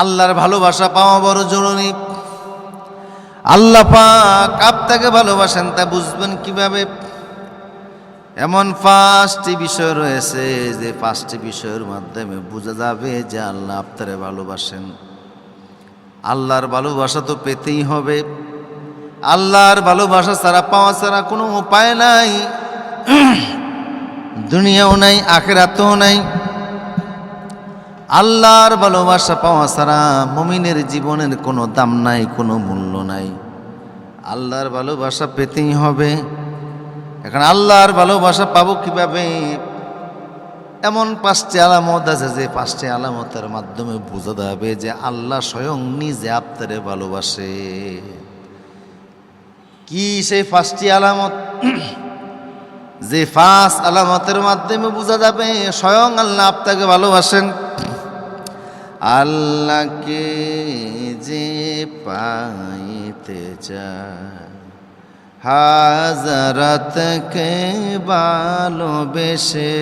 আল্লাহর ভালোবাসা পাওয়া বড় জরুরি। আল্লাহ পাক আপনাকে ভালোবাসেন, তা বুঝবেন কীভাবে? এমন পাঁচটি বিষয় রয়েছে যে পাঁচটি বিষয়ের মাধ্যমে বোঝা যাবে যে আল্লাহ আপনারে ভালোবাসেন। আল্লাহর ভালোবাসা তো পেতেই হবে। আল্লাহর ভালোবাসা ছাড়া, পাওয়া ছাড়া কোনো উপায় নাই। দুনিয়াও নাই, আখেরাতেও নাই। আল্লাহর ভালোবাসা পাওয়া ছাড়া মমিনের জীবনের কোনো দাম নাই, কোনো মূল্য নাই। আল্লাহর ভালোবাসা পেতেই হবে। এখন আল্লাহর ভালোবাসা পাবো কীভাবে? এমন পাঁচটি আলামত আছে যে পাঁচটি আলামতের মাধ্যমে বোঝা যাবে যে আল্লাহ স্বয়ং নিজে আপনারে ভালোবাসে। কি সেই পাঁচটি আলামত? যে ফাঁস আলামতের মাধ্যমে বোঝা যাবে স্বয়ং আল্লাহ আপনাকে ভালোবাসেন। আল্লাহকে যে পাইতে চায়। হাজারতকে ভালোবেসে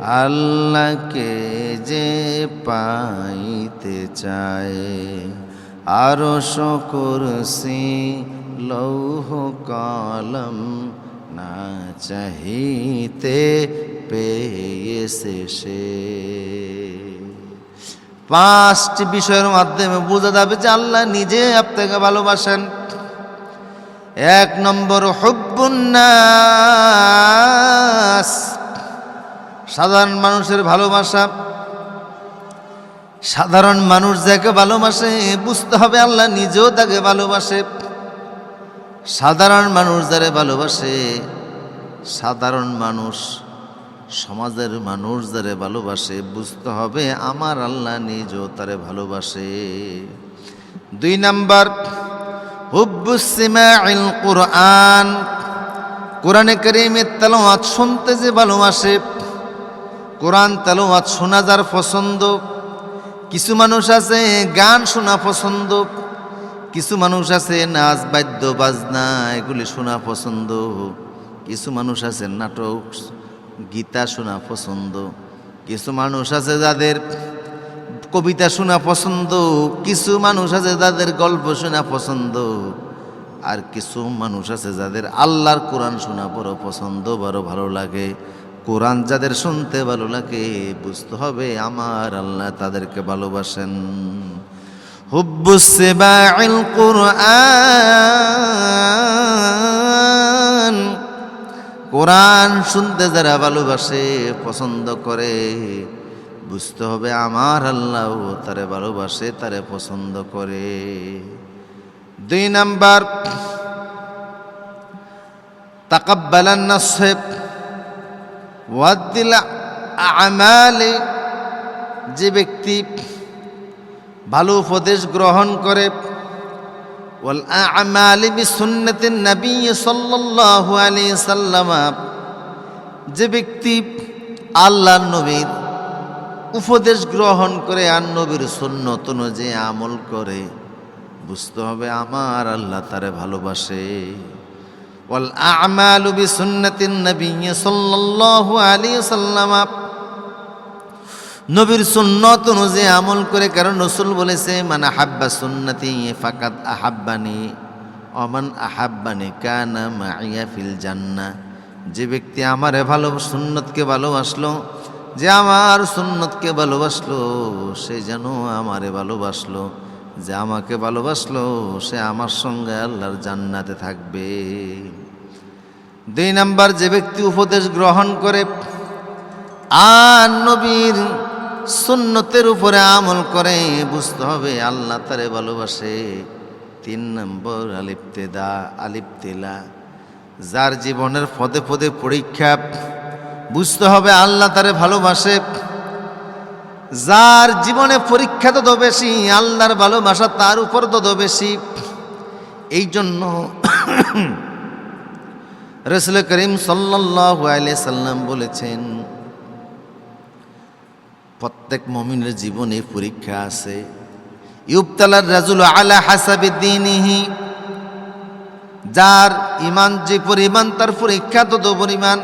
আল্লাহকে যে পাইতে চায়। আরও শকুরসি লৌহ কলম না চাহিতে পেয়েছে সে। পাঁচটি বিষয়ের মাধ্যমে বোঝা যাবে যে আল্লাহ নিজে আপনাকে ভালোবাসেন। এক নম্বর হব্বুন্নাস সাধারণ মানুষের ভালোবাসা। সাধারণ মানুষ যাকে ভালোবাসে, বুঝতে হবে আল্লাহ নিজেও তাকে ভালোবাসে। সাধারণ মানুষ যারে ভালোবাসে, সাধারণ মানুষ সমাজের মানুষ যারে ভালোবাসে, বুঝতে হবে আমার আল্লাহ নিজেও তারে ভালোবাসে। দুই নাম্বার হুব্বুসিমাইল কোরআন। কোরআনে করিমের তেলাওয়াত শুনতে যে ভালোবাসে, কোরআন তেলাওয়াত শোনা যার পছন্দ। কিছু মানুষ আছে গান শোনা পছন্দ, কিছু মানুষ আছে নাচ, বাদ্য, বাজনা, এগুলি শোনা পছন্দ। কিছু মানুষ আছে নাটক গীতা শোনা পছন্দ, কিছু মানুষ আছে যাদের কবিতা শোনা পছন্দ, কিছু মানুষ আছে যাদের গল্প শোনা পছন্দ, আর কিছু মানুষ আছে যাদের আল্লাহর কোরআন শোনা বড় পছন্দ, বড় ভালো লাগে। কোরআন যাদের শুনতে ভালো লাগে, বুঝতে হবে আমার আল্লাহ তাদেরকে ভালোবাসেন। হুব্বুসেবাইল কোরআন। কোরআন শুনতে যারা ভালোবাসে, পছন্দ করে, বুঝতে হবে আমার আল্লাহ তারে ভালোবাসে, তারে পছন্দ করে। দুই নাম্বার আমালে। যে ব্যক্তি ভালো উপদেশ গ্রহণ করে ওয়াল আমালি বিসুন্নতিন নবী সাল্লাল্লাহু আলাইহি সাল্লাম, যে ব্যক্তি আল্লাহ নবীর উপদেশ গ্রহণ করে আর নবীর সুন্নত অনুযায়ী আমল করে, বুঝতে হবে আমার আল্লাহ তারে ভালোবাসে। ওয়াল আমালু বিসুন্নতিন নবী সাল্লাল্লাহু আলাইহি সাল্লাম নবীর সুন্নত অনুযায়ী আমল করে, কারণ রসুল বলেছে মানে হাব্বা সুন্নতি ফাকাত আহাব্বানি অমান আহাব্বানি কানা মাইয়া ফিল জান্না যে ব্যক্তি আমারে ভালো, সুন্নতকে ভালোবাসলো, যে আমার সুন্নতকে ভালোবাসলো, সে যেন আমারে ভালোবাসলো, যে আমাকে ভালোবাসলো, সে আমার সঙ্গে আল্লাহর জান্নাতে থাকবে। দুই নাম্বার, যে ব্যক্তি উপদেশ গ্রহণ করে আর নবীর সুন্নতের উপরে আমল করে, বুঝতে হবে আল্লাহ তারে ভালোবাসে। তিন নম্বর আলিপ্তেদা আলিপ্তেলা যার জীবনের পদে পদে পরীক্ষা, বুঝতে হবে আল্লাহ তারে ভালোবাসে। যার জীবনে পরীক্ষা তত বেশি, আল্লাহর ভালোবাসা তার উপর তত বেশি। এই জন্য রসুল করিম সাল্লাহ আলিয়া সাল্লাম বলেছেন প্রত্যেক মমিনের জীবনে পরীক্ষা আছে। ইউবতালার রাজুল আলা হাসাবি দিনহি যার ইমান যে পরিমাণ, তার পরীক্ষা তত পরিমাণ।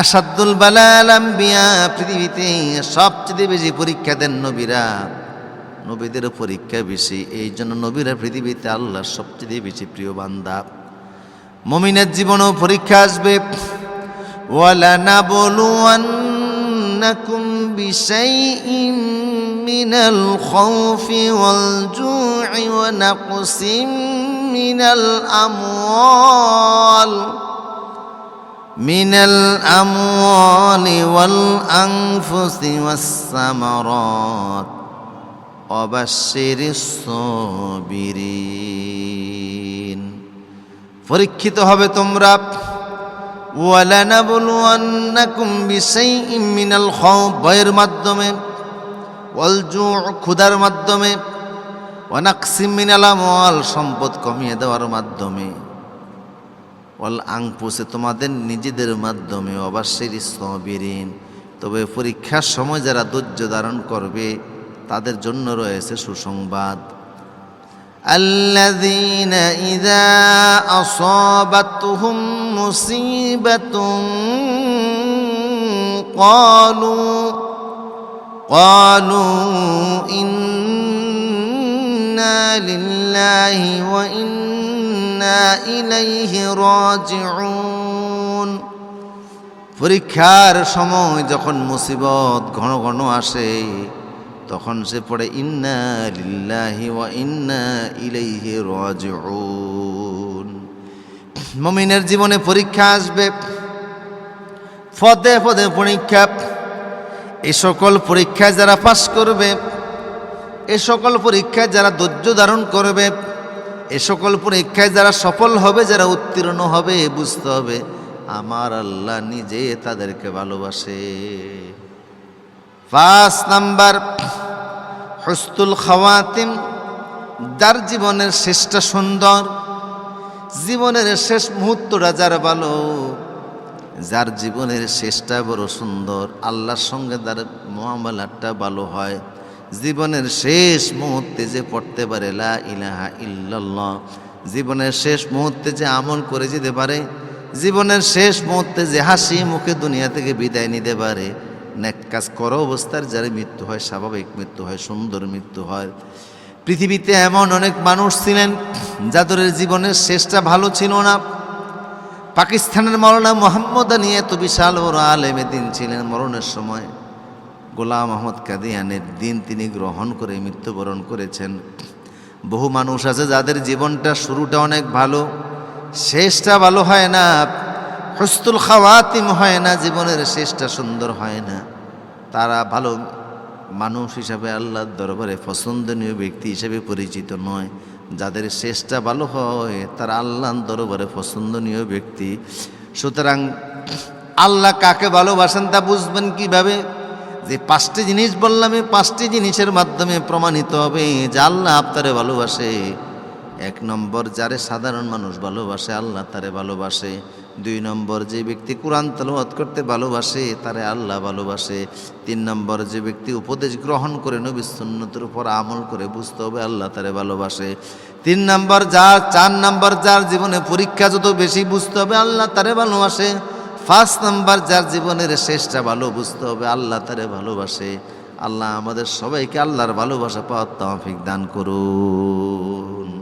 আসাদুল বালালাম বিয়া পৃথিবীতে সবচেয়ে বেশি পরীক্ষা দেন নবীরা। নবীদের পরীক্ষা বেশি এই জন্য নবীরা পৃথিবীতে আল্লাহর সবচেয়ে বেশি প্রিয় বান্দা। মমিনের জীবনেও পরীক্ষা আসবে। ওয়ালা না বলুয়ান্নাকুম বিশাইইম মিনাল খাউফি ওয়াল জু'i ওয়া নাকসিম মিনাল আমওয়াল من الأموال والأنفس والثمرات وبشر الصابرين পরীক্ষিত হবে তোমরা ওয়ালানাবলুয়ান্নাকুম বিশাইইম মিনাল খাউফ ভয়ের মাধ্যমে, ওয়াল জু' ক্ষুধার মাধ্যমে ওয়ানাকসিম মিনাল আমওয়াল, সম্পদ কমিয়ে দেওয়ার মাধ্যমে। ওয়াল আংপুসে তোমাদের নিজেদের মাধ্যমে, অবশ্যই সবিরিন তবে পরীক্ষার সময় যারা ধৈর্য ধারণ করবে, তাদের জন্য রয়েছে সুসংবাদ। الذين إذا أصابتهم مصيبة قالوا قالوا إنا لله وإنا إليه راجعون পরীক্ষার সময় যখন মুসিবত ঘন ঘন আসে তখন সে পড়ে, ইন্না লিল্লাহি ওয়া ইন্না ইলাইহি রাজিউন। মুমিনের জীবনে পরীক্ষা আসবে। পদে পদে পরীক্ষা। এই সকল পরীক্ষায় যারা পাশ করবে, এ সকল পরীক্ষায় যারা ধৈর্য ধারণ করবে, এ সকল পরীক্ষায় যারা সফল হবে, যারা উত্তীর্ণ হবে বুঝতে হবে, আমার আল্লাহ নিজে তাদেরকে ভালোবাসে। পাঁচ নাম্বার হস্তুল খাওয়াতিম, যার জীবনের শেষটা সুন্দর, জীবনের শেষ মুহূর্তটা যার ভালো, যার জীবনের শেষটা বড় সুন্দর, আল্লাহর সঙ্গে তার মহামালাটা ভালো হয়। জীবনের শেষ মুহূর্তে যে পড়তে পারে, লা ইলাহা ইল্লাল্লাহ, জীবনের শেষ মুহূর্তে যে আমল করে যেতে পারে, জীবনের শেষ মুহূর্তে যে হাসি মুখে দুনিয়া থেকে বিদায় নিতে পারে নেক কাজ করো অবস্থার যার মৃত্যু হয়, স্বাভাবিক মৃত্যু হয়, সুন্দর মৃত্যু হয়। পৃথিবীতে এমন অনেক মানুষ ছিলেন যাদের জীবনের শেষটা ভালো ছিল না। পাকিস্তানের মরনা মোহাম্মদ নিয়ে এত বিশাল বড় আলেমে দিন ছিলেন মরণের সময়। গোলাম আহমদ কাদিয়ানের দিন তিনি গ্রহণ করে, মৃত্যুবরণ করেছেন। বহু মানুষ আছে যাদের জীবনটা শুরুটা অনেক ভালো, শেষটা ভালো হয় না। হস্তুল খাওয়াতিম হয় না, জীবনের শেষটা সুন্দর হয় না। তারা ভালো মানুষ হিসাবে আল্লাহর দরবারে পছন্দনীয় ব্যক্তি হিসেবে পরিচিত নয়। যাদের শেষটা ভালো হয়, তারা আল্লাহর দরবারে পছন্দনীয় ব্যক্তি। সুতরাং আল্লাহ কাকে ভালোবাসেন তা বুঝবেন কীভাবে? যে পাঁচটি জিনিস বললাম, এই পাঁচটি জিনিসের মাধ্যমে প্রমাণিত হবে যে আল্লাহ আপনারে ভালোবাসে। এক নম্বর, যারে সাধারণ মানুষ ভালোবাসে, আল্লাহ তারে ভালোবাসে। দুই নম্বর, যে ব্যক্তি কোরআন তালাওয়াত করতে ভালোবাসে, তারে আল্লাহ ভালোবাসে। তিন নম্বর, যে ব্যক্তি উপদেশ গ্রহণ করে নবী সুন্নতের উপর আমল করে বুঝতে হবে আল্লাহ তারে ভালোবাসে। তিন নম্বর, যার, চার নম্বর, যার জীবনে পরীক্ষা যত বেশি বুঝতে হবে আল্লাহ তারে ভালোবাসে। ফার্স্ট নাম্বার, যার জীবনের শেষটা ভালো বুঝতে হবে আল্লাহ তারে ভালোবাসে। আল্লাহ আমাদের সবাইকে আল্লাহর ভালোবাসা পাওয়ার তৌফিক দান করুন।